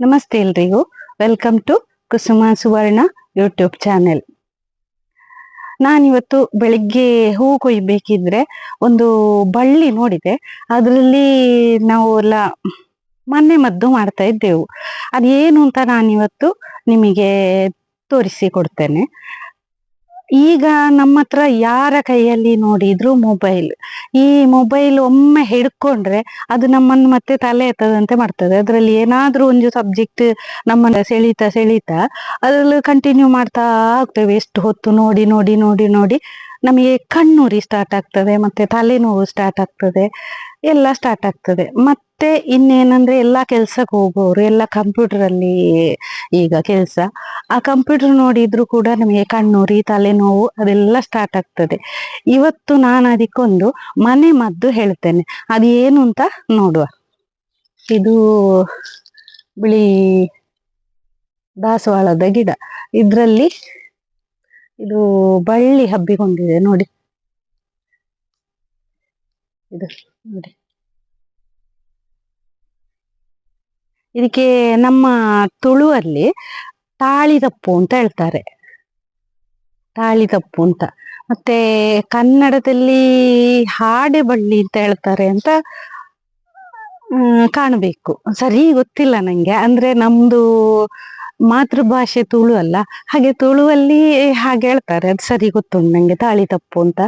ನಮಸ್ತೆ ಎಲ್ರಿಗೂ. Welcome to Kusuma Suvarna YouTube channel ನಾನಿವತ್ತು ಬೆಳಿಗ್ಗೆ ಹೂ ಕೊಯ್ಬೇಕಿದ್ರೆ ಒಂದು ಬಳ್ಳಿ ನೋಡಿದೆ. ಅದರಲ್ಲಿ ನಾವು ಎಲ್ಲ ಮನೆ ಮದ್ದು ಮಾಡ್ತಾ ಇದ್ದೆವು. ಅದೇನು ಅಂತ ನಾನಿವತ್ತು ನಿಮಗೆ ತೋರಿಸಿ ಕೊಡ್ತೇನೆ. ಈಗ ನಮ್ಮ ಹತ್ರ ಯಾರ ಕೈಯಲ್ಲಿ ನೋಡಿದ್ರು ಮೊಬೈಲ್. ಈ ಮೊಬೈಲ್ ಒಮ್ಮೆ ಹಿಡ್ಕೊಂಡ್ರೆ ಅದು ನಮ್ಮನ್ನು ಮತ್ತೆ ತಲೆ ಎತ್ತದಂತೆ ಮಾಡ್ತದೆ. ಅದರಲ್ಲಿ ಏನಾದ್ರೂ ಒಂದು ಸಬ್ಜೆಕ್ಟ್ ನಮ್ಮನ್ನ ಸೆಳೀತಾ ಸೆಳೀತಾ ಅದ್ರಲ್ಲಿ ಕಂಟಿನ್ಯೂ ಮಾಡ್ತಾ ಹೋಗ್ತೇವೆ ಎಷ್ಟು ಹೊತ್ತು ನೋಡಿ ನೋಡಿ ನೋಡಿ ನೋಡಿ ನಮಗೆ ಕಣ್ಣುರಿ ಸ್ಟಾರ್ಟ್ ಆಗ್ತದೆ, ಮತ್ತೆ ತಲೆನೋವು ಸ್ಟಾರ್ಟ್ ಆಗ್ತದೆ. ಎಲ್ಲ ಸ್ಟಾರ್ಟ್ ಆಗ್ತದೆ. ಮತ್ತೆ ಇನ್ನೇನಂದ್ರೆ ಎಲ್ಲ ಕೆಲ್ಸಕ್ಕೆ ಹೋಗೋರು, ಎಲ್ಲ ಕಂಪ್ಯೂಟರ್ ಅಲ್ಲಿ ಈಗ ಕೆಲಸ. ಆ ಕಂಪ್ಯೂಟರ್ ನೋಡಿದ್ರು ಕೂಡ ನಮಗೆ ಕಣ್ಣುರಿ, ತಲೆನೋವು ಅದೆಲ್ಲ ಸ್ಟಾರ್ಟ್ ಆಗ್ತದೆ. ಇವತ್ತು ನಾನು ಅದಕ್ಕೊಂದು ಮನೆ ಮದ್ದು ಹೇಳ್ತೇನೆ. ಅದು ಏನು ಅಂತ ನೋಡುವ. ಇದು ಬಿಳಿ ದಾಸವಾಳದ ಗಿಡ. ಇದ್ರಲ್ಲಿ ಇದು ಬಳ್ಳಿ ಹಬ್ಬಿಕೊಂಡಿದೆ ನೋಡಿ. ಇದು. ನೋಡಿ. ಇದಕ್ಕೆ ನಮ್ಮ ತುಳುವಲ್ಲಿ ತಾಳಿದಪ್ಪು ಅಂತ ಹೇಳ್ತಾರೆ. ತಾಳಿದಪ್ಪು ಅಂತ. ಮತ್ತೆ ಕನ್ನಡದಲ್ಲಿ ಹಾಡೆ ಬಳ್ಳಿ ಅಂತ ಹೇಳ್ತಾರೆ ಅಂತ ಕಾಣಬೇಕು. ಸರಿ, ಗೊತ್ತಿಲ್ಲ ನಂಗೆ. ಅಂದ್ರೆ ನಮ್ದು ಮಾತೃಭಾಷೆ ತುಳು ಅಲ್ಲ. ಹಾಗೆ ತುಳುವಲ್ಲಿ ಹಾಗೆ ಹೇಳ್ತಾರೆ. ಅದು ಸರಿ ಗೊತ್ತುಂಟು ನಂಗೆ ತಾಳಿ ತಪ್ಪು ಅಂತ.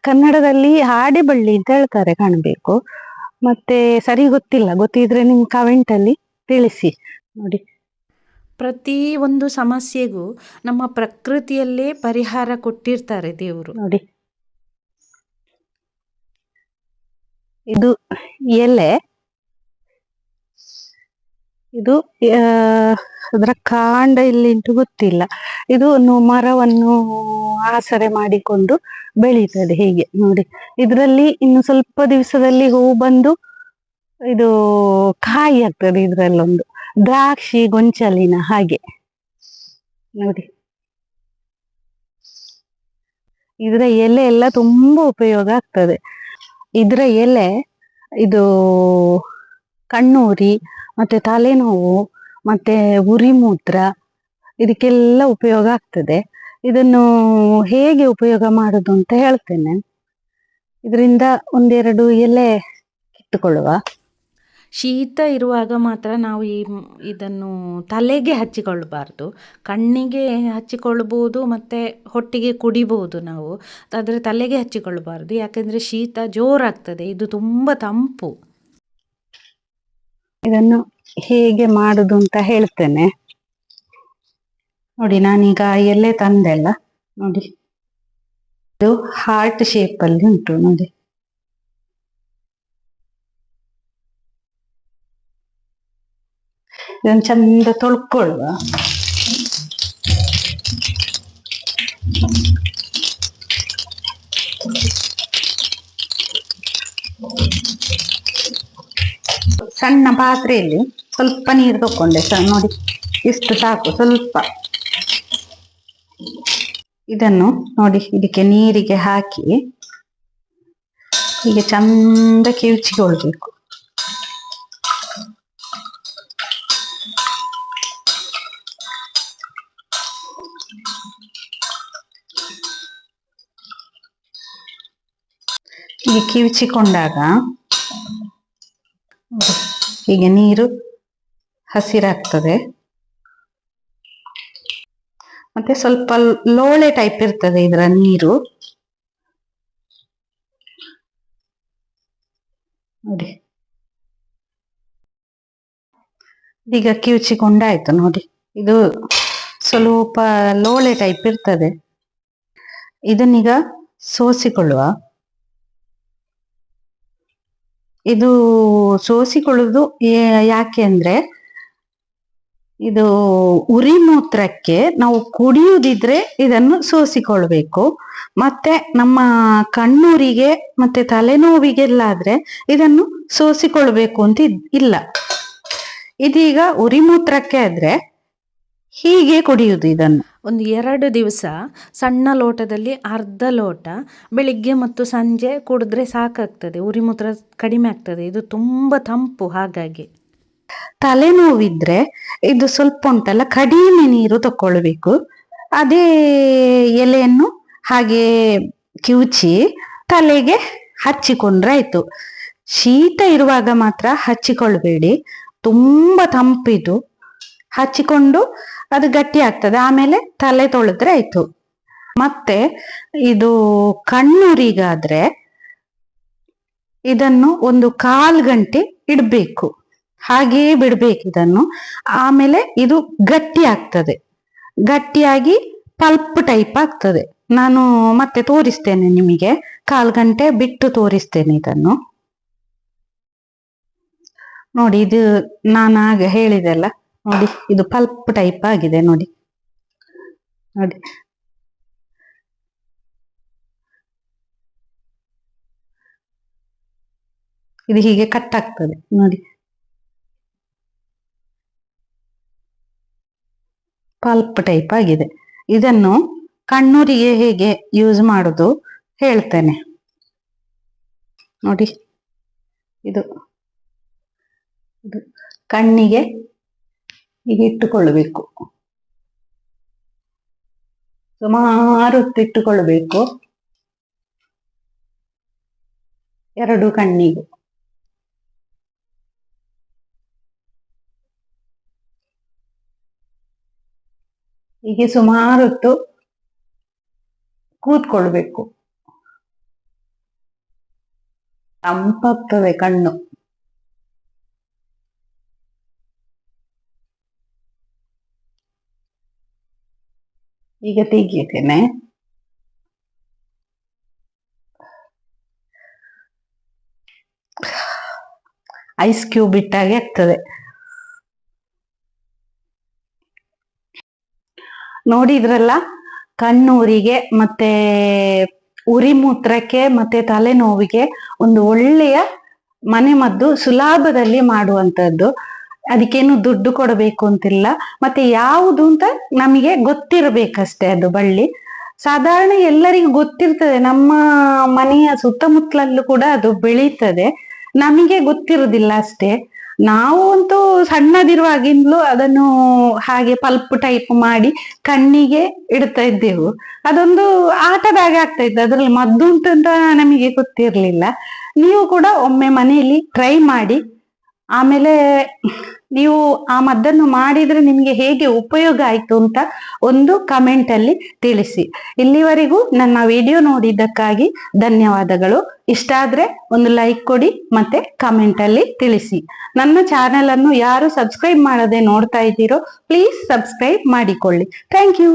ಕನ್ನಡದಲ್ಲಿ ಹಾಡೆ ಬಳ್ಳಿ ಅಂತ ಹೇಳ್ತಾರೆ ಕಾಣಬೇಕು. ಮತ್ತೆ ಸರಿ ಗೊತ್ತಿಲ್ಲ ಗೊತ್ತಿದ್ರೆ ನಿಮ್ ಕಮೆಂಟ್ ಅಲ್ಲಿ ತಿಳಿಸಿ. ನೋಡಿ. ಪ್ರತಿ ಒಂದು ಸಮಸ್ಯೆಗೂ ನಮ್ಮ ಪ್ರಕೃತಿಯಲ್ಲೇ ಪರಿಹಾರ ಕೊಟ್ಟಿರ್ತಾರೆ ದೇವರು. ನೋಡಿ. ಇದು ಎಲೆ. ಇದು ಅದರ ಕಾಂಡ ಇಲ್ಲಿ ಎಲ್ಲಿಂಟು ಗೊತ್ತಿಲ್ಲ. ಇದು ಮರವನ್ನು ಆಸರೆ ಮಾಡಿಕೊಂಡು ಬೆಳೀತದೆ ಹೀಗೆ ನೋಡಿ. ಇದರಲ್ಲಿ ಇನ್ನು ಸ್ವಲ್ಪ ದಿವಸದಲ್ಲಿ ಹೂ ಬಂದು ಇದು ಕಾಯಿ ಆಗ್ತದೆ ಇದರಲ್ಲೊಂದು. ದ್ರಾಕ್ಷಿ ಗೊಂಚಲಿನ ಹಾಗೆ. ನೋಡಿ. ಇದರ ಎಲೆ ಎಲ್ಲ ತುಂಬಾ ಉಪಯೋಗ ಆಗ್ತದೆ. ಇದರ ಎಲೆ ಇದು ಕಣ್ಣೂರಿ ಮತ್ತೆ ತಲೆನೋವು, ಮತ್ತೆ ಉರಿ ಮೂತ್ರ, ಇದಕ್ಕೆಲ್ಲ ಉಪಯೋಗ ಆಗ್ತದೆ. ಇದನ್ನು ಹೇಗೆ ಉಪಯೋಗ ಮಾಡೋದು ಅಂತ ಹೇಳ್ತೇನೆ. ಇದರಿಂದ ಒಂದೆರಡು ಎಲೆ ಕಿತ್ತುಕೊಳ್ಳುವ. ಶೀತ ಇರುವಾಗ ಮಾತ್ರ ನಾವು ಈ ಇದನ್ನು ತಲೆಗೆ ಹಚ್ಚಿಕೊಳ್ಳಬಾರ್ದು. ಕಣ್ಣಿಗೆ ಹಚ್ಚಿಕೊಳ್ಳಬಹುದು, ಮತ್ತು ಹೊಟ್ಟಿಗೆ ಕುಡಿಬಹುದು ನಾವು. ಆದರೆ ತಲೆಗೆ ಹಚ್ಚಿಕೊಳ್ಳಬಾರ್ದು. ಯಾಕೆಂದರೆ ಶೀತ ಜೋರಾಗ್ತದೆ. ಇದು ತುಂಬ ತಂಪು. ಇದನ್ನು ಹೇಗೆ ಮಾಡುದು ಅಂತ ಹೇಳ್ತೇನೆ. ನೋಡಿ, ನಾನೀಗ ಎಲೆ ತಂದೆಲ್ಲ, ನೋಡಿ. ಇದು ಹಾರ್ಟ್ ಶೇಪ್ ಅಲ್ಲಿ ಉಂಟು, ನೋಡಿ. ಇದನ್ನು ಚಂದ ತೊಳ್ಕೊಳ್ಳುವ. ಸಣ್ಣ ಪಾತ್ರೆಯಲ್ಲಿ ಸ್ವಲ್ಪ ನೀರು ತಕೊಂಡೆ. ಸರ್ ನೋಡಿ, ಇಷ್ಟು ಸಾಕು, ಸ್ವಲ್ಪ. ಇದನ್ನು ನೋಡಿ, ಇದಕ್ಕೆ ನೀರಿಗೆ ಹಾಕಿ, ಹೀಗೆ ಚಂದ ಕಿವುಚಿಕೊಳ್ಬೇಕು ಹೀಗೆ ಕಿವುಚಿಕೊಂಡಾಗ ಹೀಗೆ ನೀರು ಹಸಿರಾಗ್ತದೆ. ಮತ್ತೆ ಸ್ವಲ್ಪ ಲೋಳೆ ಟೈಪ್ ಇರ್ತದೆ ಇದರ ನೀರು. ನೋಡಿ. ಈಗ ಆಯ್ತು ನೋಡಿ. ಇದು ಸ್ವಲ್ಪ ಲೋಳೆ ಟೈಪ್ ಇರ್ತದೆ. ಇದನ್ನೀಗ ಸೋಸಿಕೊಳ್ಳುವ. ಇದು ಸೋಸಿಕೊಳ್ಳುವುದು ಏ- ಯಾಕೆ ಅಂದ್ರೆ ಇದು ಉರಿ ಮೂತ್ರಕ್ಕೆ ನಾವು ಕುಡಿಯುವುದಿದ್ರೆ ಇದನ್ನು ಸೋಸಿಕೊಳ್ಬೇಕು. ಮತ್ತೆ ನಮ್ಮ ಕಣ್ಣೂರಿಗೆ ಮತ್ತೆ ತಲೆನೋವಿಗೆಲ್ಲಾದ್ರೆ ಇದನ್ನು ಸೋಸಿಕೊಳ್ಬೇಕು ಅಂತ ಇಲ್ಲ. ಇದೀಗ ಉರಿ ಮೂತ್ರಕ್ಕೆ ಆದ್ರೆ ಹೀಗೆ ಕುಡಿಯುವುದು ಇದನ್ನು. ಒಂದು ಎರಡು ದಿವಸ ಸಣ್ಣ ಲೋಟದಲ್ಲಿ ಅರ್ಧ ಲೋಟ ಬೆಳಿಗ್ಗೆ ಮತ್ತು ಸಂಜೆ ಕುಡಿದ್ರೆ ಸಾಕಾಗ್ತದೆ ಉರಿಮೂತ್ರ ಕಡಿಮೆ ಆಗ್ತದೆ. ಇದು ತುಂಬ ತಂಪು ಹಾಗಾಗಿ. ತಲೆನೋವಿದ್ರೆ ಇದು ಸ್ವಲ್ಪ ಉಂಟಲ್ಲ ಕಡಿಮೆ ನೀರು ತಕ್ಕೊಳ್ಬೇಕು. ಅದೇ ಎಲೆಯನ್ನು ಹಾಗೆ ಕಿವುಚಿ ತಲೆಗೆ ಹಚ್ಚಿಕೊಂಡ್ರೆ ಆಯ್ತು. ಶೀತ ಇರುವಾಗ ಮಾತ್ರ ಹಚ್ಚಿಕೊಳ್ಬೇಡಿ. ತುಂಬಾ ತಂಪಿದು. ಹಚ್ಚಿಕೊಂಡು ಅದು ಗಟ್ಟಿ ಆಗ್ತದೆ. ಆಮೇಲೆ ತಲೆ ತೊಳೆದ್ರೆ ಆಯ್ತು. ಮತ್ತೆ ಇದು ಕಣ್ಣುರಿಗಾದ್ರೆ ಇದನ್ನು ಒಂದು ಕಾಲ್ ಗಂಟೆ ಇಡ್ಬೇಕು. ಹಾಗೆಯೇ ಬಿಡ್ಬೇಕು ಇದನ್ನು. ಆಮೇಲೆ ಇದು ಗಟ್ಟಿ ಆಗ್ತದೆ. ಗಟ್ಟಿಯಾಗಿ ಪಲ್ಪ್ ಟೈಪ್ ಆಗ್ತದೆ. ನಾನು ಮತ್ತೆ ತೋರಿಸ್ತೇನೆ ನಿಮಗೆ. ಕಾಲ್ ಗಂಟೆ ಬಿಟ್ಟು ತೋರಿಸ್ತೇನೆ ಇದನ್ನು. ನೋಡಿ, ಇದು ನಾನು ಆಗ ಹೇಳಿದೆಲ್ಲ ನೋಡಿ, ಇದು ಪಲ್ಪ್ ಟೈಪ್ ಆಗಿದೆ, ನೋಡಿ. ನೋಡಿ. ಇದು ಹೀಗೆ ಕಟ್ ಆಗ್ತದೆ, ನೋಡಿ. ಪಲ್ಪ್ ಟೈಪ್ ಆಗಿದೆ. ಇದನ್ನು ಕಣ್ಣೂರಿಗೆ ಹೇಗೆ ಯೂಸ್ ಮಾಡುದು ಹೇಳ್ತೇನೆ. ನೋಡಿ. ಇದು ಇದು ಕಣ್ಣಿಗೆ ಹೀಗೆ ಇಟ್ಟುಕೊಳ್ಳಬೇಕು. ಸುಮಾರು ಇಟ್ಟುಕೊಳ್ಳಬೇಕು ಎರಡು ಕಣ್ಣಿಗೆ. ಹೀಗೆ ಸುಮಾರು ಹೊತ್ತು ಕೂತ್ಕೊಳ್ಬೇಕು. ತಂಪಾಗ್ತದೆ ಕಣ್ಣು. ಈಗ ತೆಗಿತೇನೆ ಐಸ್ ಕ್ಯೂಬ್ ಇಟ್ಟಾಗೆ ಆಗ್ತದೆ. ನೋಡಿದ್ರಲ್ಲ ಕಣ್ಣೂರಿಗೆ ಮತ್ತೆ ಉರಿ ಮೂತ್ರಕ್ಕೆ ಮತ್ತೆ ತಲೆನೋವಿಗೆ ಒಂದು ಒಳ್ಳೆಯ ಮನೆಮದ್ದು ಸುಲಭದಲ್ಲಿ ಮಾಡುವಂತದ್ದು ಅದಕ್ಕೇನು ದುಡ್ಡು ಕೊಡಬೇಕು ಅಂತಿಲ್ಲ. ಮತ್ತೆ ಯಾವುದು ಅಂತ ನಮಗೆ ಗೊತ್ತಿರಬೇಕಷ್ಟೇ ಅದು ಬಳ್ಳಿ. ಸಾಧಾರಣ ಎಲ್ಲರಿಗೂ ಗೊತ್ತಿರ್ತದೆ. ನಮ್ಮ ಮನೆಯ ಸುತ್ತಮುತ್ತಲಲ್ಲೂ ಕೂಡ ಅದು ಬೆಳೀತದೆ. ನಮಗೆ ಗೊತ್ತಿರುವುದಿಲ್ಲ ಅಷ್ಟೇ. ನಾವು ಅಂತೂ ಸಣ್ಣದಿರುವಾಗಿಂದಲೂ ಅದನ್ನು ಹಾಗೆ ಪಲ್ಪ್ ಟೈಪ್ ಮಾಡಿ ಕಣ್ಣಿಗೆ ಇಡ್ತಾ ಇದ್ದೆವು. ಅದೊಂದು ಆಟದಾಗ ಆಗ್ತಾ ಇತ್ತು. ಅದ್ರಲ್ಲಿ ಮದ್ದು ಅಂತ ನಮಗೆ ಗೊತ್ತಿರ್ಲಿಲ್ಲ. ನೀವು ಕೂಡ ಒಮ್ಮೆ ಮನೆಯಲ್ಲಿ ಟ್ರೈ ಮಾಡಿ. ಆಮೇಲೆ ನೀವು ಆ ಮದ್ದನ್ನು ಮಾಡಿದ್ರೆ ನಿಮ್ಗೆ ಹೇಗೆ ಉಪಯೋಗ ಆಯ್ತು ಅಂತ ಒಂದು ಕಮೆಂಟ್ ಅಲ್ಲಿ ತಿಳಿಸಿ. ಇಲ್ಲಿವರೆಗೂ ನನ್ನ ವಿಡಿಯೋ ನೋಡಿದ್ದಕ್ಕಾಗಿ ಧನ್ಯವಾದಗಳು. ಇಷ್ಟ ಆದ್ರೆ ಒಂದು ಲೈಕ್ ಕೊಡಿ, ಮತ್ತೆ ಕಮೆಂಟ್ ಅಲ್ಲಿ ತಿಳಿಸಿ. ನನ್ನ ಚಾನೆಲ್ ಅನ್ನು ಯಾರು ಸಬ್ಸ್ಕ್ರೈಬ್ ಮಾಡದೆ ನೋಡ್ತಾ ಇದ್ದೀರೋ ಪ್ಲೀಸ್ ಸಬ್ಸ್ಕ್ರೈಬ್ ಮಾಡಿಕೊಳ್ಳಿ. Thank you